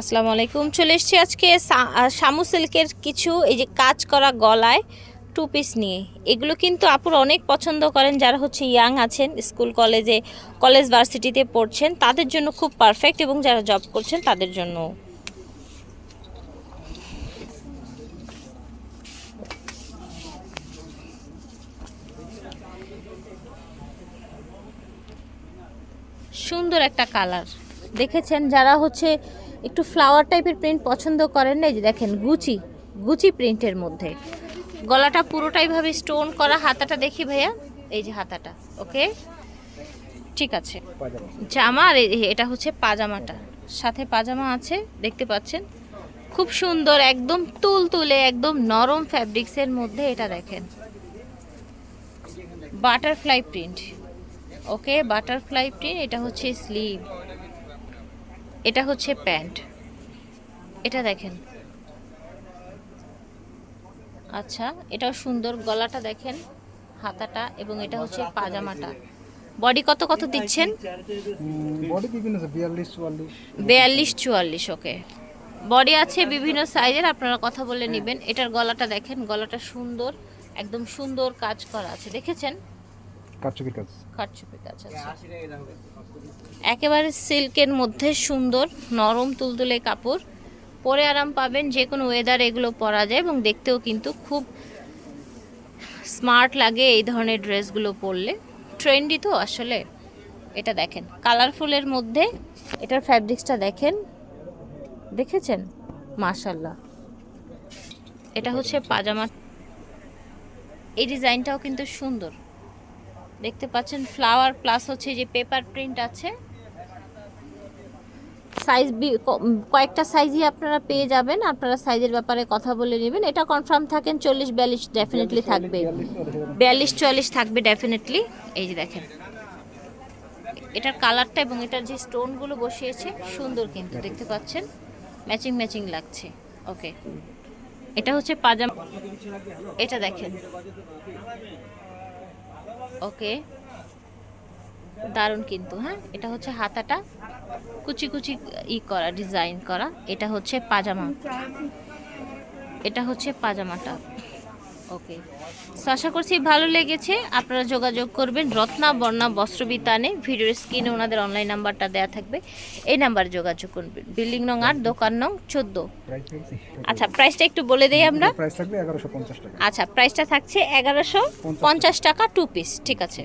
আসসালামু আলাইকুম। চলে এসেছি আজকে শামু সিল্কের কিছু, এই যে কাজ করা গলায় টু পিস নিয়ে। এগুলো কিন্তু আপুর অনেক পছন্দ করেন, যারা হচ্ছে ইয়াং আছেন, স্কুল কলেজে, কলেজ ভার্সিটিতে পড়ছেন, তাদের জন্য খুব পারফেক্ট এবং যারা জব করছেন, তাদের জন্য। সুন্দর একটা কালার। দেখেছেন যারা হচ্ছে একটু ফ্লাওয়ার টাইপের প্রিন্ট পছন্দ করেন না? এই যে দেখেন গুচি গুচি প্রিন্টের মধ্যে। গলাটা পুরোটাই ভাবে স্টোন করা, হাতাটা দেখি ভাইয়া। এই যে হাতাটা, ওকে? ঠিক আছে। জামা আর এটা হচ্ছে পাজামাটা। সাথে পাজামা আছে, দেখতে পাচ্ছেন? খুব সুন্দর, একদম তুল তুলে একদম নরম ফ্যাব্রিক্সের মধ্যে এটা দেখেন। Butterfly print okay? Butterfly print এটা হচ্ছে স্লিভ এটা হচ্ছে প্যান্ট। এটা দেখেন। আচ্ছা এটাও সুন্দর গলাটা দেখেন হাতাটা এবং এটা হচ্ছে পাজামাটা। বডি কত কত দিচ্ছেন? বডি বিভিন্ন আছে বিয়াল্লিশ চুয়াল্লিশ। বিয়াল্লিশ চুয়াল্লিশ ওকে। বডি আছে বিভিন্ন সাইজের আপনারা কথা বলে নেবেন। এটার গলাটা দেখেন গলাটা সুন্দর একদম সুন্দর কাজ করা আছে। দেখেছেন? কারচুপির কাজ। কাটচুপি কাজ আছে। একেবারে সিল্কের মধ্যে সুন্দর, নরম তুলতুলে কাপড়। পরে আরাম পাবেন যে কোনো ওয়েদার এগুলো পরা যায় এবং দেখতেও কিন্তু খুব স্মার্ট লাগে এই ধরনের ড্রেসগুলো পরলে। ট্রেন্ডি তো আসলে এটা দেখেন। কালারফুলের মধ্যে এটার ফ্যাব্রিক্সটা দেখেন। দেখেছেন? মাশাল্লাহ এটা হচ্ছে পাজামা এই ডিজাইনটাও কিন্তু সুন্দর। দেখতে পাচ্ছেন ফ্লাওয়ার প্লাস হচ্ছে যে পেপার প্রিন্ট আছে। সাইজ কয়েকটা সাইজই আপনারা পেয়ে যাবেন আপনারা সাইজের ব্যাপারে কথা বলে নেবেন। এটা কনফার্ম থাকেন চল্লিশ বিয়াল্লিশ ডেফিনেটলি থাকবে। বিয়াল্লিশ চুয়াল্লিশ থাকবে ডেফিনেটলি এই যে দেখেন। এটার কালারটা এবং এটার যে স্টোনগুলো বসিয়েছে সুন্দর কিন্তু দেখতে পাচ্ছেন? ম্যাচিং ম্যাচিং লাগছে। ওকে এটা হচ্ছে পাজামা। এটা দেখেন। ওকে। দারুণ কিন্তু হ্যাঁ? এটা হচ্ছে হাতাটা কুচি কুচি ই করা, ডিজাইন করা। এটা হচ্ছে পাজামা। এটা হচ্ছে পাজামাটা। ওকে সো আশা করছি ভালো লেগেছে। আপনারা যোগাযোগ করবেন রত্না বর্ণা বস্ত্রবিতানে। ভিডিওর স্ক্রিনে ওনাদের অনলাইন নাম্বারটা দেওয়া থাকবে। এই নাম্বারে যোগাযোগ করবেন। বিল্ডিং নং আট দোকান নং চোদ্দ। আচ্ছা প্রাইসটা একটু বলে দেই আমরা। আচ্ছা প্রাইসটা থাকছে এগারোশো পঞ্চাশ টাকা টু পিস ঠিক আছে?